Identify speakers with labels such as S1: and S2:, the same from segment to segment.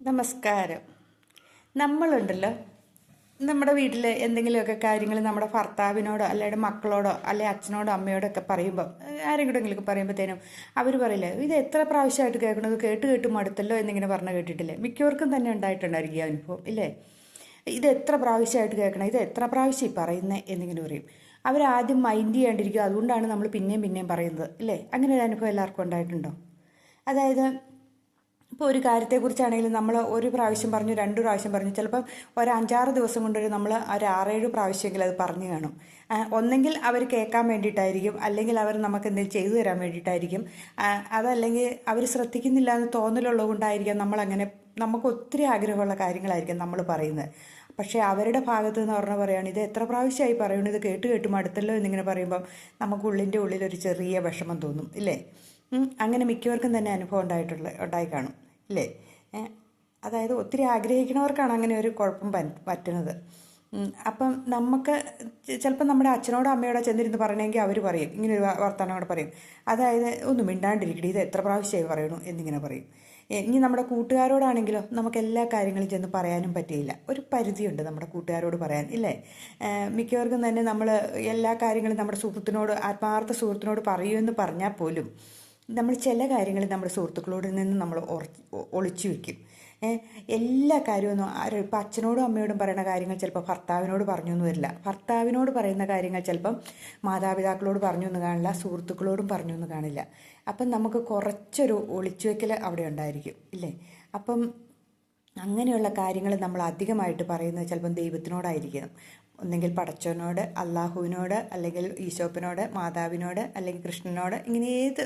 S1: നമസ്കാരം. നമ്മളുണ്ടല്ലോ. നമ്മുടെ വീട്ടിൽ എന്തെങ്കിലുമൊക്കെ കാര്യങ്ങൾ നമ്മുടെ ഭർത്താവിനോടോ അല്ലെങ്കിൽ മക്കളോടോ അല്ലെങ്കിൽ അച്ഛനോടോ അമ്മയോടോ ഒക്കെ പറയുമ്പോൾ ആരെങ്കിലുമെങ്കിലൊക്കെ പറയുമ്പോഴത്തേനും അവർ പറയില്ല ഇത് എത്ര പ്രാവശ്യമായിട്ട് കേൾക്കണത്? കേട്ട് കേട്ട് മടുത്തല്ലോ എന്നിങ്ങനെ പറഞ്ഞ് കേട്ടിട്ടില്ലേ. മിക്കവർക്കും തന്നെ ഉണ്ടായിട്ടുണ്ടായിരിക്കും അനുഭവം ഇല്ലേ? ഇത് എത്ര പ്രാവശ്യമായിട്ട് കേൾക്കണം? ഇത് എത്ര പ്രാവശ്യം ഈ പറയുന്നത് എന്നിങ്ങനെ പറയും. ആദ്യം മൈൻഡ് ചെയ്യാണ്ടിരിക്കും. അതുകൊണ്ടാണ് നമ്മൾ പിന്നെയും പിന്നെയും പറയുന്നത് ഇല്ലേ? അങ്ങനെ ഒരു അനുഭവം എല്ലാവർക്കും ഉണ്ടായിട്ടുണ്ടോ? അതായത് ഇപ്പോൾ ഒരു കാര്യത്തെക്കുറിച്ചാണെങ്കിലും നമ്മൾ ഒരു പ്രാവശ്യം പറഞ്ഞു രണ്ട് പ്രാവശ്യം പറഞ്ഞു. ചിലപ്പം ഒരു അഞ്ചാറ് ദിവസം കൊണ്ടൊരു നമ്മൾ ഒരു ആറേഴ് പ്രാവശ്യമെങ്കിലും അത് പറഞ്ഞു കാണും. ഒന്നെങ്കിൽ അവർ കേൾക്കാൻ വേണ്ടിയിട്ടായിരിക്കും അല്ലെങ്കിൽ അവർ നമുക്ക് എന്തെങ്കിലും ചെയ്തു തരാൻ വേണ്ടിയിട്ടായിരിക്കും. അതല്ലെങ്കിൽ അവർ ശ്രദ്ധിക്കുന്നില്ല എന്ന് തോന്നലുള്ളത് കൊണ്ടായിരിക്കാം നമ്മളങ്ങനെ നമുക്ക് ഒത്തിരി ആഗ്രഹമുള്ള കാര്യങ്ങളായിരിക്കും നമ്മൾ പറയുന്നത്. പക്ഷേ അവരുടെ ഭാഗത്ത് നിന്ന് പറഞ്ഞ പറയുകയാണ് ഇത് എത്ര പ്രാവശ്യമായി പറയണു? ഇത് കേട്ട് കേട്ട് മടുത്തല്ലോ എന്നിങ്ങനെ പറയുമ്പം നമുക്ക് ഉള്ളിന്റെ ഉള്ളിൽ ഒരു ചെറിയ വിഷമം തോന്നും ഇല്ലേ? അങ്ങനെ മിക്കവർക്കും തന്നെ അനുഭവം ഉണ്ടായിട്ടുള്ള ഉണ്ടായി കാണും. ഇല്ലേ ഏ, അതായത് ഒത്തിരി ആഗ്രഹിക്കുന്നവർക്കാണ് അങ്ങനെ ഒരു കുഴപ്പം പറ്റുന്നത്. അപ്പം നമുക്ക് ചിലപ്പോൾ നമ്മുടെ അച്ഛനോടോ അമ്മയോടോ ചെന്നിരുന്ന് പറയണമെങ്കിൽ അവർ പറയും. ഇങ്ങനെ ഒരു വർത്തമാനം കൂടെ പറയും. അതായത് ഒന്ന് മിണ്ടാണ്ടിരിക്കടി ഇത് എത്ര പ്രാവശ്യമായി പറയണു എന്നിങ്ങനെ പറയും. ഇനി നമ്മുടെ കൂട്ടുകാരോടാണെങ്കിലോ നമുക്ക് എല്ലാ കാര്യങ്ങളും ചെന്ന് പറയാനും പറ്റിയില്ല. ഒരു പരിധിയുണ്ട് നമ്മുടെ കൂട്ടുകാരോട് പറയാൻ ഇല്ലേ? മിക്കവർക്കും തന്നെ നമ്മൾ എല്ലാ കാര്യങ്ങളും നമ്മുടെ സുഹൃത്തിനോട് ആത്മാർത്ഥ സുഹൃത്തിനോട് പറയൂ എന്ന് പറഞ്ഞാൽ പോലും നമ്മൾ ചില കാര്യങ്ങൾ നമ്മുടെ സുഹൃത്തുക്കളോട് നിന്ന് നമ്മൾ ഒളിച്ചു വെക്കും എല്ലാ കാര്യമൊന്നും ആരും ഇപ്പം അച്ഛനോടും അമ്മയോടും പറയുന്ന കാര്യങ്ങൾ ചിലപ്പോൾ ഭർത്താവിനോട് പറഞ്ഞു എന്ന് വരില്ല. ഭർത്താവിനോട് പറയുന്ന കാര്യങ്ങൾ ചിലപ്പം മാതാപിതാക്കളോട് പറഞ്ഞു എന്ന് കാണില്ല സുഹൃത്തുക്കളോടും പറഞ്ഞു എന്ന് കാണില്ല. അപ്പം നമുക്ക് കുറച്ചൊരു ഒളിച്ചു വെക്കൽ അവിടെ ഉണ്ടായിരിക്കും ഇല്ലേ? അപ്പം അങ്ങനെയുള്ള കാര്യങ്ങൾ നമ്മൾ അധികമായിട്ട് പറയുന്നത് ചിലപ്പം ദൈവത്തിനോടായിരിക്കണം. ഒന്നെങ്കിൽ പടച്ചവനോട് അള്ളാഹുവിനോട് അല്ലെങ്കിൽ ഈശോപ്പിനോട് മാതാവിനോട് അല്ലെങ്കിൽ കൃഷ്ണനോട് ഇങ്ങനെ ഏത്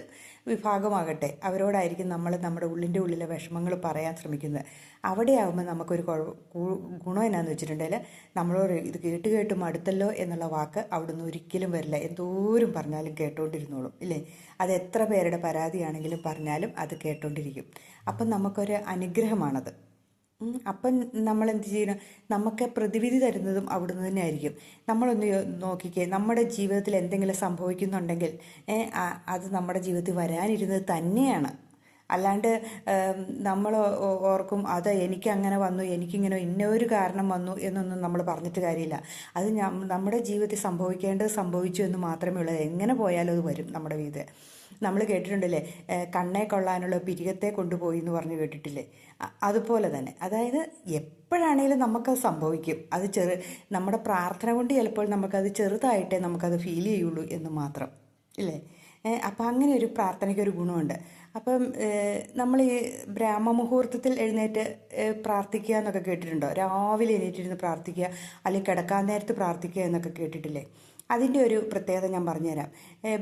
S1: വിഭാഗമാകട്ടെ അവരോടായിരിക്കും നമ്മൾ നമ്മുടെ ഉള്ളിന്റെ ഉള്ളിലെ വിഷമങ്ങൾ പറയാൻ ശ്രമിക്കുന്നത്. അവിടെയാകുമ്പോൾ നമുക്കൊരു ഗുണം എന്നാന്ന് വെച്ചിട്ടുണ്ടെങ്കിൽ നമ്മളോട് ഇത് കേട്ട് കേട്ട് മടുത്തല്ലോ എന്നുള്ള വാക്ക് അവിടുന്ന് ഒരിക്കലും വരില്ല. എന്തോരും പറഞ്ഞാലും കേട്ടോണ്ടിരുന്നോളും ഇല്ലേ? അത് എത്ര പേരുടെ പരാതിയാണെങ്കിലും പറഞ്ഞാലും അത് കേട്ടോണ്ടിരിക്കും. അപ്പം നമുക്കൊരു അനുഗ്രഹമാണത്. അപ്പം നമ്മൾ എന്ത് ചെയ്യണം? നമുക്ക് പ്രതിവിധി തരുന്നതും അവിടുന്ന് തന്നെ ആയിരിക്കും. നമ്മളൊന്ന് നോക്കിക്കേ നമ്മുടെ ജീവിതത്തിൽ എന്തെങ്കിലും സംഭവിക്കുന്നുണ്ടെങ്കിൽ അത് നമ്മുടെ ജീവിതത്തിൽ വരാനിരുന്നത് തന്നെയാണ്. അല്ലാണ്ട് നമ്മൾ ഓർക്കും അത് എനിക്കങ്ങനെ വന്നു എനിക്കിങ്ങനെ ഇന്ന ഒരു കാരണം വന്നു എന്നൊന്നും നമ്മൾ പറഞ്ഞിട്ട് കാര്യമില്ല. അത് നമ്മുടെ ജീവിതത്തിൽ സംഭവിക്കേണ്ടത് സംഭവിച്ചു എന്ന് മാത്രമേ ഉള്ളൂ. എങ്ങനെ പോയാലും അത് വരും നമ്മുടെ വീട് നമ്മൾ കേട്ടിട്ടുണ്ടല്ലേ? കണ്ണേ കൊള്ളാനുള്ള പിരികത്തെ കൊണ്ടുപോയി എന്ന് പറഞ്ഞ് കേട്ടിട്ടില്ലേ? അതുപോലെ തന്നെ. അതായത് എപ്പോഴാണേലും നമുക്കത് സംഭവിക്കും. അത് ചെറു നമ്മുടെ പ്രാർത്ഥന കൊണ്ട് ചിലപ്പോൾ നമുക്കത് ചെറുതായിട്ടേ നമുക്കത് ഫീൽ ചെയ്യുള്ളൂ എന്ന് മാത്രം. ഇല്ലേ? അപ്പം അങ്ങനെ ഒരു പ്രാർത്ഥനയ്ക്ക് ഒരു ഗുണമുണ്ട്. അപ്പം നമ്മൾ ഈ ബ്രാഹ്മ മുഹൂർത്തത്തിൽ എഴുന്നേറ്റ് പ്രാർത്ഥിക്കുക എന്നൊക്കെ കേട്ടിട്ടുണ്ടോ? രാവിലെ എഴുന്നേറ്റിരുന്ന് പ്രാർത്ഥിക്കുക അല്ലെങ്കിൽ കിടക്കാൻ നേരത്ത് പ്രാർത്ഥിക്കുക എന്നൊക്കെ കേട്ടിട്ടില്ലേ? അതിന്റെ ഒരു പ്രത്യേകത ഞാൻ പറഞ്ഞുതരാം.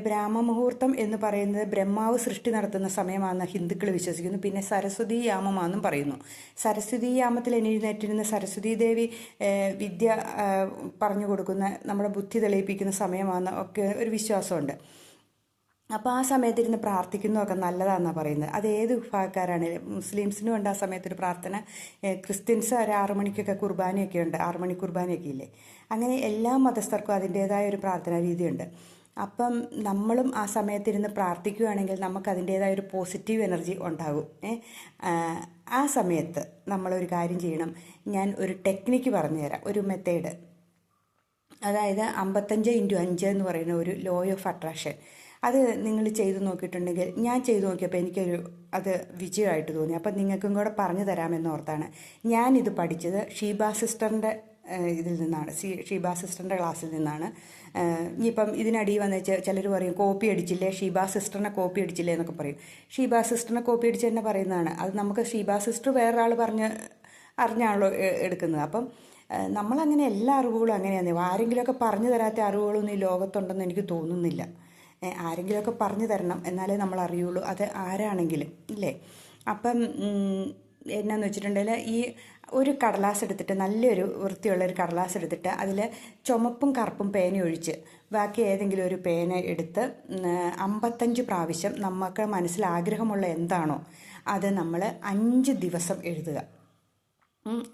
S1: ബ്രാഹ്മ മുഹൂർത്തം എന്ന് പറയുന്നത് ബ്രഹ്മാവ് സൃഷ്ടി നടത്തുന്ന സമയമാണെന്ന് ഹിന്ദുക്കൾ വിശ്വസിക്കുന്നു. പിന്നെ സരസ്വതി യാമമാണെന്നും പറയുന്നു. സരസ്വതി യാമത്തിൽ എഴുന്നേറ്റിരുന്ന സരസ്വതി ദേവി വിദ്യ പറഞ്ഞു കൊടുക്കുന്ന നമ്മുടെ ബുദ്ധി തെളിയിപ്പിക്കുന്ന സമയമാണെന്ന് ഒക്കെ ഒരു വിശ്വാസമുണ്ട്. അപ്പോൾ ആ സമയത്ത് ഇരുന്ന് പ്രാർത്ഥിക്കുന്നതൊക്കെ നല്ലതാണെന്നാണ് പറയുന്നത്. അത് ഏത് വിഭാഗക്കാരാണെങ്കിലും മുസ്ലിംസിനും ഉണ്ട് ആ സമയത്തൊരു പ്രാർത്ഥന. ക്രിസ്ത്യൻസ് ഒരു ആറു മണിക്കൊക്കെ കുർബാനയൊക്കെ ഉണ്ട്. ആറു മണി കുർബാനയൊക്കെ ഇല്ലേ? അങ്ങനെ എല്ലാ മതസ്ഥർക്കും അതിന്റേതായ ഒരു പ്രാർത്ഥനാ രീതിയുണ്ട്. അപ്പം നമ്മളും ആ സമയത്തിരുന്ന് പ്രാർത്ഥിക്കുകയാണെങ്കിൽ നമുക്ക് അതിന്റേതായ ഒരു പോസിറ്റീവ് എനർജി ഉണ്ടാകും. ആ സമയത്ത് നമ്മളൊരു കാര്യം ചെയ്യണം. ഞാൻ ഒരു ടെക്നിക്ക് പറഞ്ഞുതരാം. ഒരു മെത്തേഡ് അതായത് അമ്പത്തഞ്ച് ഇന്റു അഞ്ച് എന്ന് പറയുന്ന ഒരു ലോ ഓഫ് അട്രാക്ഷൻ അത് നിങ്ങൾ ചെയ്തു നോക്കിയിട്ടുണ്ടെങ്കിൽ ഞാൻ ചെയ്തു നോക്കിയപ്പോൾ എനിക്കൊരു അത് വിജയമായിട്ട് തോന്നി. അപ്പം നിങ്ങൾക്കും കൂടെ പറഞ്ഞു തരാമെന്ന് ഓർത്താണ്. ഞാനിത് പഠിച്ചത് ഷീബ സിസ്റ്ററിന്റെ ഇതിൽ നിന്നാണ്. സി ഷീബ സിസ്റ്ററിന്റെ ക്ലാസ്സിൽ നിന്നാണ്. ഇനിയിപ്പം ഇതിനടി വന്ന് ചിലർ പറയും കോപ്പി അടിച്ചില്ലേ? ഷീബ സിസ്റ്ററിനെ കോപ്പി അടിച്ചില്ലേ? എന്നൊക്കെ പറയും. ഷീബ സിസ്റ്ററിനെ കോപ്പി അടിച്ച് തന്നെ പറയുന്നതാണ്. അത് നമുക്ക് ഷീബ സിസ്റ്റർ വേറൊരാൾ പറഞ്ഞ് അറിഞ്ഞാണല്ലോ എടുക്കുന്നത്. അപ്പം നമ്മളങ്ങനെ എല്ലാ അറിവുകളും അങ്ങനെയാണ്. ആരെങ്കിലുമൊക്കെ പറഞ്ഞു തരാത്ത അറിവുകളൊന്നും ഈ ലോകത്തുണ്ടെന്ന് എനിക്ക് തോന്നുന്നില്ല. ആരെങ്കിലുമൊക്കെ പറഞ്ഞു തരണം എന്നാലേ നമ്മൾ അറിയുള്ളൂ അത് ആരാണെങ്കിലും ഇല്ലേ? അപ്പം എന്നാന്ന് വെച്ചിട്ടുണ്ടെങ്കിൽ ഈ ഒരു കടലാസ് എടുത്തിട്ട് നല്ലൊരു വൃത്തിയുള്ള ഒരു കടലാസ് എടുത്തിട്ട് അതിൽ ചുമപ്പും കറുപ്പും പേന ഒഴിച്ച് ബാക്കി ഏതെങ്കിലും ഒരു പേന എടുത്ത് അമ്പത്തഞ്ച് പ്രാവശ്യം നമുക്ക് മനസ്സിൽ ആഗ്രഹമുള്ള എന്താണോ അത് നമ്മൾ അഞ്ച് ദിവസം എഴുതുക.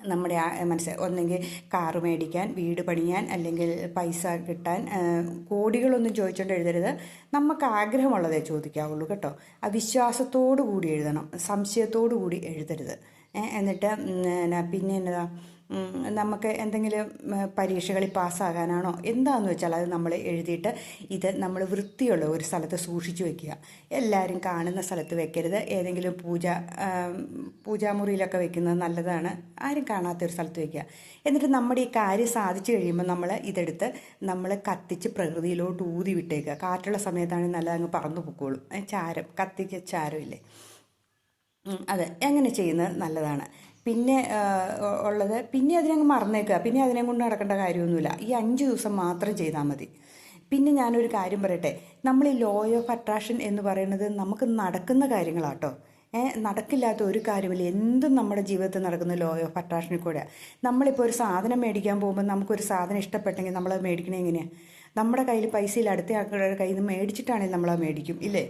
S1: നമ്മുടെ മനസ്സ് ഒന്നെങ്കിൽ കാറ് മേടിക്കാൻ വീട് പണിയാൻ അല്ലെങ്കിൽ പൈസ കിട്ടാൻ കോടികളൊന്നും ചോദിച്ചുകൊണ്ട് എഴുതരുത്. നമുക്ക് ആഗ്രഹമുള്ളതേ ചോദിക്കാവുള്ളൂ കേട്ടോ. ആ വിശ്വാസത്തോടു കൂടി എഴുതണം. സംശയത്തോടു കൂടി എഴുതരുത്. എന്നിട്ട് പിന്നെ എന്താ നമുക്ക് എന്തെങ്കിലും പരീക്ഷകളിൽ പാസ്സാകാനാണോ? എന്താണെന്ന് വെച്ചാൽ അത് നമ്മൾ എഴുതിയിട്ട് ഇത് നമ്മൾ വൃത്തിയുള്ള ഒരു സ്ഥലത്ത് സൂക്ഷിച്ചു വെക്കുക. എല്ലാവരും കാണുന്ന സ്ഥലത്ത് വെക്കരുത്. ഏതെങ്കിലും പൂജ പൂജാമുറിയിലൊക്കെ വെക്കുന്നത് നല്ലതാണ്. ആരും കാണാത്ത ഒരു സ്ഥലത്ത് വെക്കുക. എന്നിട്ട് നമ്മുടെ ഈ കാര്യം സാധിച്ചു കഴിയുമ്പോൾ നമ്മൾ ഇതെടുത്ത് നമ്മൾ കത്തിച്ച് പ്രകൃതിയിലോട്ട് ഊതി വിട്ടേക്കുക. കാറ്റുള്ള സമയത്താണെങ്കിൽ നല്ല അങ്ങ് പറന്നു പൊക്കോളും. ചാരം കത്തിക്ക് ചാരമില്ലേ? അതെ എങ്ങനെ ചെയ്യുന്നത് നല്ലതാണ്. പിന്നെ ഉള്ളത്. പിന്നെ അതിനങ്ങ് മറന്നേക്കുക. പിന്നെ അതിനെ കൊണ്ട് നടക്കേണ്ട കാര്യമൊന്നുമില്ല. ഈ അഞ്ച് ദിവസം മാത്രം ചെയ്താൽ മതി. പിന്നെ ഞാനൊരു കാര്യം പറയട്ടെ. നമ്മൾ ഈ ലോ ഓഫ് അട്രാക്ഷൻ എന്ന് പറയുന്നത് നമുക്ക് നടക്കുന്ന കാര്യങ്ങളാട്ടോ. നടക്കില്ലാത്ത ഒരു കാര്യമില്ല. എന്തും നമ്മുടെ ജീവിതത്തിൽ നടക്കുന്ന ലോ ഓഫ് അട്രാക്ഷനിൽ കൂടെ നമ്മളിപ്പോൾ ഒരു സാധനം മേടിക്കാൻ പോകുമ്പോൾ നമുക്കൊരു സാധനം ഇഷ്ടപ്പെട്ടെങ്കിൽ നമ്മൾ മേടിക്കണേ എങ്ങനെയാണ് നമ്മുടെ കയ്യിൽ പൈസ ഇല്ല അടുത്ത ആൾക്കാരുടെ കയ്യിൽ നിന്ന് മേടിച്ചിട്ടാണെങ്കിൽ നമ്മളത് മേടിക്കും. ഇല്ലേ?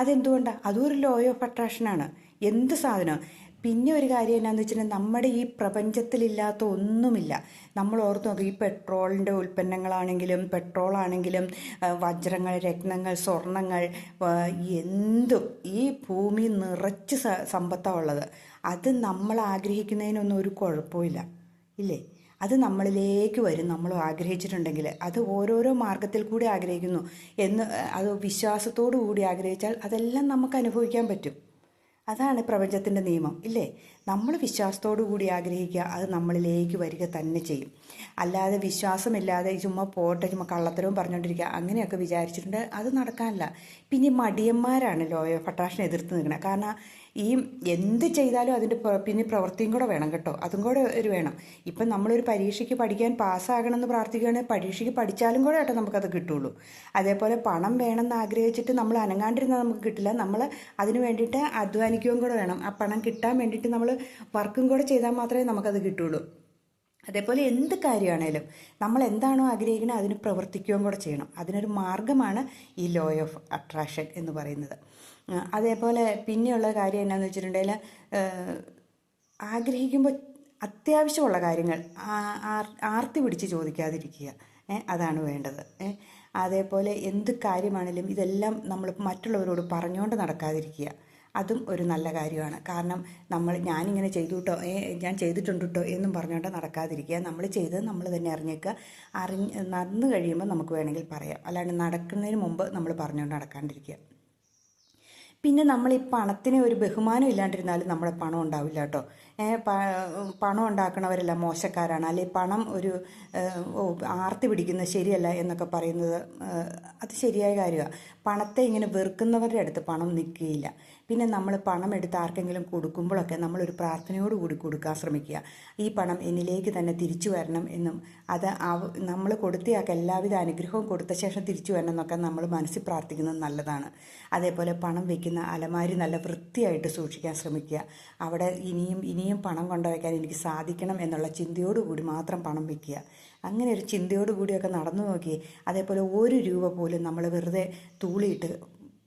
S1: അതെന്തുകൊണ്ടാണ് അതും ഒരു ലോ ഓഫ് അട്രാക്ഷനാണ് എന്ത് സാധനം? പിന്നെ ഒരു കാര്യം എന്നാന്ന് വെച്ചിട്ടുണ്ടെങ്കിൽ നമ്മുടെ ഈ പ്രപഞ്ചത്തിലില്ലാത്ത ഒന്നുമില്ല. നമ്മൾ ഓർത്ത് നോക്കുക ഈ പെട്രോളിന്റെ ഉൽപ്പന്നങ്ങളാണെങ്കിലും പെട്രോളാണെങ്കിലും വജ്രങ്ങൾ രത്നങ്ങൾ സ്വർണങ്ങൾ എന്തും ഈ ഭൂമി നിറച്ച് സമ്പത്താണ് ഉള്ളത്. അത് നമ്മൾ ആഗ്രഹിക്കുന്നതിനൊന്നും ഒരു കുഴപ്പമില്ല ഇല്ലേ? അത് നമ്മളിലേക്ക് വരും നമ്മൾ ആഗ്രഹിച്ചിട്ടുണ്ടെങ്കിൽ. അത് ഓരോരോ മാർഗത്തിൽ കൂടി ആഗ്രഹിക്കുന്നു എന്ന് അത് വിശ്വാസത്തോടു കൂടി ആഗ്രഹിച്ചാൽ അതെല്ലാം നമുക്ക് അനുഭവിക്കാൻ പറ്റും. അതാണ് പ്രപഞ്ചത്തിന്റെ നിയമം ഇല്ലേ? നമ്മൾ വിശ്വാസത്തോടു കൂടി ആഗ്രഹിക്കുക അത് നമ്മളിലേക്ക് വരിക തന്നെ ചെയ്യും. അല്ലാതെ വിശ്വാസമില്ലാതെ ചുമ്മാ പോട്ടെ ചുമ്മാ കള്ളത്തരവും പറഞ്ഞുകൊണ്ടിരിക്കുക അങ്ങനെയൊക്കെ വിചാരിച്ചിട്ടുണ്ട്. അത് നടക്കാനില്ല. പിന്നെ മടിയന്മാരാണ് ലോ ഓഫ് എതിർത്ത് നിൽക്കുന്നത് കാരണം ഈ എന്ത് ചെയ്താലും അതിന്റെ പിന്നെ പ്രവൃത്തിയും കൂടെ വേണം കേട്ടോ. അതും കൂടെ ഒരു വേണം. ഇപ്പം നമ്മളൊരു പരീക്ഷയ്ക്ക് പഠിക്കാൻ പാസ്സാകണമെന്ന് പ്രാർത്ഥിക്കുകയാണെങ്കിൽ പരീക്ഷയ്ക്ക് പഠിച്ചാലും കൂടെ കേട്ടോ നമുക്കത് കിട്ടുള്ളൂ. അതേപോലെ പണം വേണമെന്ന് ആഗ്രഹിച്ചിട്ട് നമ്മൾ അനങ്ങാണ്ടിരുന്നാൽ നമുക്ക് കിട്ടില്ല. നമ്മൾ അതിന് വേണ്ടിയിട്ട് അധ്വാനിക്കുകയും കൂടെ വേണം. ആ പണം കിട്ടാൻ വേണ്ടിയിട്ട് നമ്മൾ വർക്കും കൂടെ ചെയ്താൽ മാത്രമേ നമുക്കത് കിട്ടുള്ളൂ. അതേപോലെ എന്ത് കാര്യമാണേലും നമ്മൾ എന്താണോ ആഗ്രഹിക്കുന്നത് അതിന് പ്രവർത്തിക്കുകയും കൂടെ ചെയ്യണം. അതിനൊരു മാർഗമാണ് ഈ ലോ ഓഫ് അട്രാക്ഷൻ എന്ന് പറയുന്നത്. അതേപോലെ പിന്നെയുള്ള കാര്യം എന്നാന്ന് വെച്ചിട്ടുണ്ടെങ്കിൽ ആഗ്രഹിക്കുമ്പോൾ അത്യാവശ്യമുള്ള കാര്യങ്ങൾ ആർ- ആർത്തി പിടിച്ച് ചോദിക്കാതിരിക്കുക. അതാണ് വേണ്ടത്. അതേപോലെ എന്ത് കാര്യമാണെങ്കിലും ഇതെല്ലാം നമ്മൾ മറ്റുള്ളവരോട് പറഞ്ഞുകൊണ്ട് നടക്കാതിരിക്കുക. അതും ഒരു നല്ല കാര്യമാണ്. കാരണം നമ്മൾ ഞാനിങ്ങനെ ചെയ്തു ഏ ഞാൻ ചെയ്തിട്ടുണ്ട് കേട്ടോ എന്നും പറഞ്ഞുകൊണ്ട് നടക്കാതിരിക്കുക. നമ്മൾ ചെയ്തത് നമ്മൾ തന്നെ അറിഞ്ഞേക്കുക. അറിഞ്ഞ് നടന്നു കഴിയുമ്പോൾ നമുക്ക് വേണമെങ്കിൽ പറയാം. അല്ലാണ്ട് നടക്കുന്നതിന് മുമ്പ് നമ്മൾ പറഞ്ഞുകൊണ്ട് നടക്കാണ്ടിരിക്കുക. പിന്നെ നമ്മൾ ഈ പണത്തിന് ഒരു ബഹുമാനം ഇല്ലാണ്ടിരുന്നാലും നമ്മുടെ പണം ഉണ്ടാവില്ല കേട്ടോ. പണം ഉണ്ടാക്കണവരെല്ലാം മോശക്കാരാണ്. അല്ലെ പണം ഒരു ആർത്തി പിടിക്കുന്നത് ശരിയല്ല എന്നൊക്കെ പറയുന്നത് അത് ശരിയായ കാര്യമാണ്. പണത്തെ ഇങ്ങനെ വെറുക്കുന്നവരുടെ അടുത്ത് പണം നിൽക്കുകയില്ല. പിന്നെ നമ്മൾ പണം എടുത്ത് ആർക്കെങ്കിലും കൊടുക്കുമ്പോഴൊക്കെ നമ്മളൊരു പ്രാർത്ഥനയോടുകൂടി കൊടുക്കാൻ ശ്രമിക്കുക. ഈ പണം എന്നിലേക്ക് തന്നെ തിരിച്ചു വരണം എന്നും അത് നമ്മൾ കൊടുത്തയാൾക്ക് എല്ലാവിധ അനുഗ്രഹവും കൊടുത്ത ശേഷം തിരിച്ചു വരണം എന്നൊക്കെ നമ്മൾ മനസ്സിൽ പ്രാർത്ഥിക്കുന്നത് നല്ലതാണ്. അതേപോലെ പണം വെക്കുന്ന അലമാരി നല്ല വൃത്തിയായിട്ട് സൂക്ഷിക്കാൻ ശ്രമിക്കുക. അവിടെ ഇനിയും ഇനിയും പണം കൊണ്ടുവയ്ക്കാൻ എനിക്ക് സാധിക്കണം എന്നുള്ള ചിന്തയോടുകൂടി മാത്രം പണം വയ്ക്കുക അങ്ങനെ ഒരു ചിന്തയോടുകൂടിയൊക്കെ നടന്നു നോക്കി അതേപോലെ ഒരു രൂപ പോലും നമ്മൾ വെറുതെ തൂളിയിട്ട്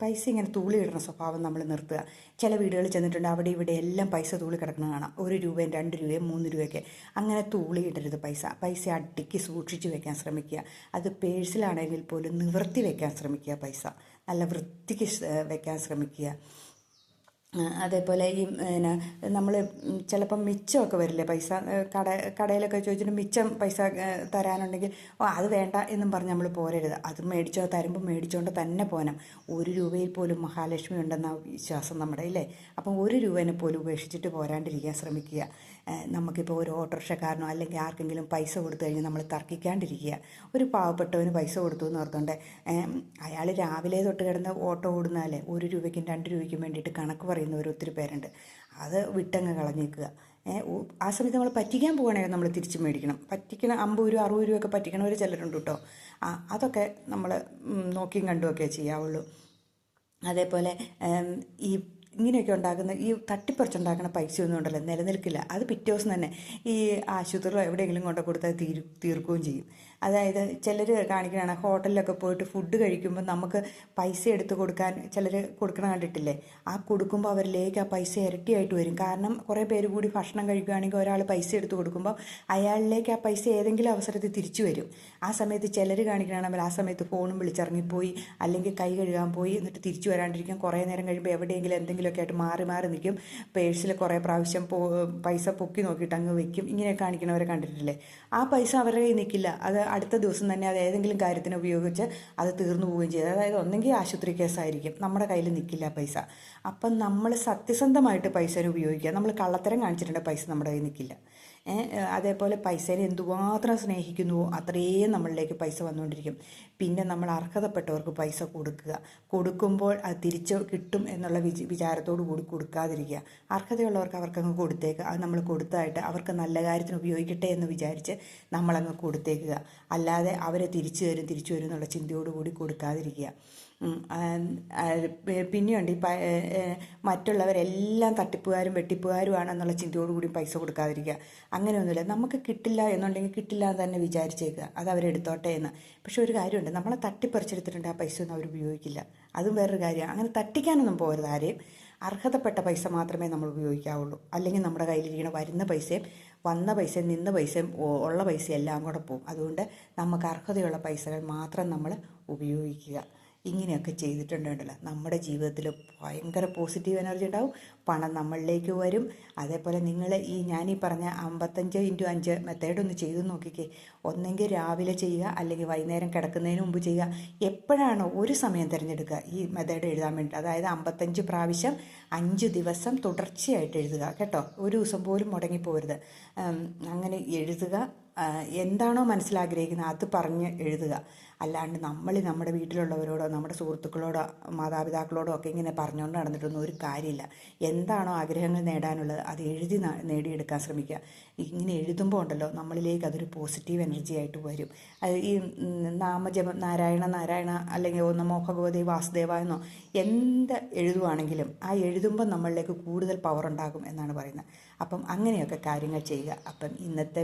S1: പൈസ ഇങ്ങനെ തൂളി തൂളിയിടുന്ന സ്വഭാവം നമ്മൾ നിർത്തുക. ചില വീടുകളിൽ ചെന്നിട്ടുണ്ട് അവിടെ ഇവിടെ എല്ലാം പൈസ തൂളി കിടക്കുന്ന കാണാം. ഒരു രൂപയും രണ്ട് രൂപയും മൂന്ന് രൂപയൊക്കെ. അങ്ങനെ തൂളി ഇടരുത് പൈസ. പൈസ അടുക്കി സൂക്ഷിച്ച് വെക്കാൻ ശ്രമിക്കുക. അത് പേഴ്സിലാണെങ്കിൽ പോലും നിവർത്തി വെക്കാൻ ശ്രമിക്കുക പൈസ. നല്ല വൃത്തിക്ക് വെക്കാൻ ശ്രമിക്കുക. അതേപോലെ ഈ പിന്നെ നമ്മൾ ചിലപ്പം മിച്ചമൊക്കെ വരില്ലേ പൈസ കട കടയിലൊക്കെ ചോദിച്ചിട്ട് മിച്ചം പൈസ തരാനുണ്ടെങ്കിൽ ഓ അത് വേണ്ട എന്നും പറഞ്ഞ് നമ്മൾ പോരരുത്. അത് മേടിച്ചോ തരുമ്പോൾ മേടിച്ചുകൊണ്ട് തന്നെ പോകണം ഒരു രൂപയിൽ പോലും മഹാലക്ഷ്മി ഉണ്ടെന്ന വിശ്വാസം നമ്മുടെ ഇല്ലേ? അപ്പം ഒരു രൂപേനെ പോലും ഉപേക്ഷിച്ചിട്ട് പോരാണ്ടിരിക്കാൻ ശ്രമിക്കുക. നമുക്കിപ്പോൾ ഒരു ഓട്ടോറിക്ഷക്കാരനോ അല്ലെങ്കിൽ ആർക്കെങ്കിലും പൈസ കൊടുത്തു കഴിഞ്ഞാൽ നമ്മൾ തർക്കിക്കാണ്ടിരിക്കുക ഒരു പാവപ്പെട്ടവന് പൈസ കൊടുത്തു എന്ന് ഓർത്തുകൊണ്ട് അയാൾ രാവിലെ തൊട്ട് കിടന്ന് ഓട്ടോ ഓടുന്നാലേ ഒരു രൂപയ്ക്കും രണ്ട് രൂപയ്ക്കും വേണ്ടിയിട്ട് കണക്ക് പറയുന്നവർ ഒത്തിരി പേരുണ്ട്. അത് വിട്ടങ്ങ് കളഞ്ഞേക്കുക. ആ സമയത്ത് നമ്മൾ പറ്റിക്കാൻ പോവുകയാണെങ്കിൽ നമ്മൾ തിരിച്ച് മേടിക്കണം. പറ്റിക്കണ അമ്പത് രൂപ അറുപത് രൂപയൊക്കെ പറ്റിക്കണവർ ചിലരുണ്ട് കേട്ടോ. ആ അതൊക്കെ നമ്മൾ നോക്കിയും കണ്ടുമൊക്കെ ചെയ്യാവുള്ളൂ. അതേപോലെ ഈ ഇങ്ങനെയൊക്കെ ഉണ്ടാക്കുന്ന ഈ തട്ടിപ്പറിച്ചുണ്ടാക്കുന്ന ഒന്നും ഉണ്ടല്ലോ നിലനിൽക്കില്ല. അത് പിറ്റേ ദിവസം തന്നെ ഈ ആശുപത്രിയിലോ എവിടെയെങ്കിലും കൊണ്ടു കൊടുത്താൽ തീരു തീർക്കുകയും ചെയ്യും. അതായത് ചിലർ കാണിക്കണതാണ് ഹോട്ടലിലൊക്കെ പോയിട്ട് ഫുഡ് കഴിക്കുമ്പോൾ നമുക്ക് പൈസ എടുത്ത് കൊടുക്കാൻ ചിലർ കൊടുക്കണ കണ്ടിട്ടില്ലേ? ആ കൊടുക്കുമ്പോൾ അവരിലേക്ക് ആ പൈസ ഇരട്ടിയായിട്ട് വരും. കാരണം കുറേ പേര് കൂടി ഭക്ഷണം കഴിക്കുകയാണെങ്കിൽ ഒരാൾ പൈസ എടുത്ത് കൊടുക്കുമ്പോൾ അയാളിലേക്ക് ആ പൈസ ഏതെങ്കിലും അവസരത്തിൽ തിരിച്ചു വരും. ആ സമയത്ത് ചിലർ കാണിക്കണമെങ്കിൽ ആ സമയത്ത് ഫോണും വിളിച്ചിറങ്ങിപ്പോയി അല്ലെങ്കിൽ കൈ കഴുകാൻ പോയി എന്നിട്ട് തിരിച്ചു വരാണ്ടിരിക്കും. കുറേ നേരം കഴിയുമ്പോൾ എവിടെയെങ്കിലും എന്തെങ്കിലുമൊക്കെ ആയിട്ട് മാറി മാറി നിൽക്കും. പേഴ്സിൽ കുറേ പ്രാവശ്യം പൈസ പൊക്കി നോക്കിയിട്ട് അങ്ങ് വെക്കും. ഇങ്ങനെ കാണിക്കണവരെ കണ്ടിട്ടില്ലേ? ആ പൈസ അവരുടെ കയ്യിൽ നിൽക്കില്ല. അത് അടുത്ത ദിവസം തന്നെ അത് ഏതെങ്കിലും കാര്യത്തിന് ഉപയോഗിച്ച് അത് തീർന്നു പോവുകയും ചെയ്തു. അതായത് ഒന്നെങ്കിൽ ആശുപത്രി കേസായിരിക്കും. നമ്മുടെ കയ്യിൽ നിൽക്കില്ല പൈസ. അപ്പം നമ്മൾ സത്യസന്ധമായിട്ട് പൈസ ഉപയോഗിക്കുക. നമ്മൾ കള്ളത്തരം കാണിച്ചിട്ടുണ്ടെങ്കിൽ പൈസ നമ്മുടെ കയ്യിൽ നിൽക്കില്ല അതേപോലെ പൈസേനെ എന്തുമാത്രം സ്നേഹിക്കുന്നുവോ അത്രയും നമ്മളിലേക്ക് പൈസ വന്നുകൊണ്ടിരിക്കും. പിന്നെ നമ്മൾ അർഹതപ്പെട്ടവർക്ക് പൈസ കൊടുക്കുക. കൊടുക്കുമ്പോൾ അത് തിരിച്ച് കിട്ടും എന്നുള്ള വിച വിചാരത്തോടു കൂടി കൊടുക്കാതിരിക്കുക. അർഹതയുള്ളവർക്ക് അവർക്കങ്ങ് കൊടുത്തേക്കുക. അത് നമ്മൾ കൊടുത്തായിട്ട് അവർക്ക് നല്ല കാര്യത്തിന് ഉപയോഗിക്കട്ടെ എന്ന് വിചാരിച്ച് നമ്മളങ്ങ് കൊടുത്തേക്കുക. അല്ലാതെ അവരെ തിരിച്ചു തരും തിരിച്ചു വരും എന്നുള്ള ചിന്തയോടുകൂടി കൊടുക്കാതിരിക്കുക. പിന്നെയുണ്ട് ഈ മറ്റുള്ളവരെല്ലാം തട്ടിപ്പുകാരും വെട്ടിപ്പുകാരുമാണെന്നുള്ള ചിന്തയോടുകൂടി പൈസ കൊടുക്കാതിരിക്കുക. അങ്ങനെയൊന്നുമില്ല. നമുക്ക് കിട്ടില്ല എന്നുണ്ടെങ്കിൽ കിട്ടില്ല എന്ന് തന്നെ വിചാരിച്ചേക്കുക. അത് അവരെടുത്തോട്ടെ എന്ന്. പക്ഷെ ഒരു കാര്യമുണ്ട്. നമ്മളെ തട്ടിപ്പറിച്ചെടുത്തിട്ടുണ്ട് ആ പൈസ ഒന്നും അവർ ഉപയോഗിക്കില്ല. അതും വേറൊരു കാര്യമാണ്. അങ്ങനെ തട്ടിക്കാനൊന്നും പോകരുത് ആരെയും. അർഹതപ്പെട്ട പൈസ മാത്രമേ നമ്മൾ ഉപയോഗിക്കാവുള്ളൂ. അല്ലെങ്കിൽ നമ്മുടെ കയ്യിലിരിക്കുന്ന വരുന്ന പൈസയും വന്ന പൈസയും നിന്ന പൈസയും ഉള്ള പൈസയും എല്ലാം കൂടെ പോകും അതുകൊണ്ട് നമുക്ക് അർഹതയുള്ള പൈസകൾ മാത്രം നമ്മൾ ഉപയോഗിക്കുക. ഇങ്ങനെയൊക്കെ ചെയ്തിട്ടുണ്ടല്ലോ നമ്മുടെ ജീവിതത്തിൽ ഭയങ്കര പോസിറ്റീവ് എനർജി ഉണ്ടാവും. പണം നമ്മളിലേക്ക് വരും. അതേപോലെ നിങ്ങൾ ഈ ഞാനീ പറഞ്ഞ അമ്പത്തഞ്ച് ഇന്റു അഞ്ച് മെത്തേഡ് ഒന്ന് ചെയ്തു നോക്കിക്കേ. ഒന്നെങ്കിൽ രാവിലെ ചെയ്യുക അല്ലെങ്കിൽ വൈകുന്നേരം കിടക്കുന്നതിന് മുമ്പ് ചെയ്യുക. എപ്പോഴാണോ ഒരു സമയം തിരഞ്ഞെടുക്കുക ഈ മെത്തേഡ് എഴുതാൻ വേണ്ടി അതായത് അമ്പത്തഞ്ച് പ്രാവശ്യം അഞ്ച് ദിവസം തുടർച്ചയായിട്ട് എഴുതുക കേട്ടോ. ഒരു ദിവസം പോലും മുടങ്ങിപ്പോരുത്. അങ്ങനെ എഴുതുക. എന്താണോ മനസ്സിലാഗ്രഹിക്കുന്നത് അത് പറഞ്ഞ് എഴുതുക. അല്ലാണ്ട് നമ്മൾ നമ്മുടെ വീട്ടിലുള്ളവരോടോ നമ്മുടെ സുഹൃത്തുക്കളോടോ മാതാപിതാക്കളോടോ ഒക്കെ ഇങ്ങനെ പറഞ്ഞുകൊണ്ട് നടന്നിട്ടൊന്നും ഒരു കാര്യമില്ല. എന്താണോ ആഗ്രഹങ്ങൾ നേടാനുള്ളത് അത് എഴുതി നേടിയെടുക്കാൻ ശ്രമിക്കുക. ഇങ്ങനെ എഴുതുമ്പോൾ ഉണ്ടല്ലോ നമ്മളിലേക്ക് അതൊരു പോസിറ്റീവ് എനർജി ആയിട്ട് വരും. അത് ഈ നാമജപം നാരായണ നാരായണ അല്ലെങ്കിൽ ഒന്ന് ഭഗവതി വാസുദേവ എന്നോ എന്ത് എഴുതുവാണെങ്കിലും ആ എഴുതുമ്പോൾ നമ്മളിലേക്ക് കൂടുതൽ പവർ ഉണ്ടാകും എന്നാണ് പറയുന്നത്. അപ്പം അങ്ങനെയൊക്കെ കാര്യങ്ങൾ ചെയ്യുക. അപ്പം ഇന്നത്തെ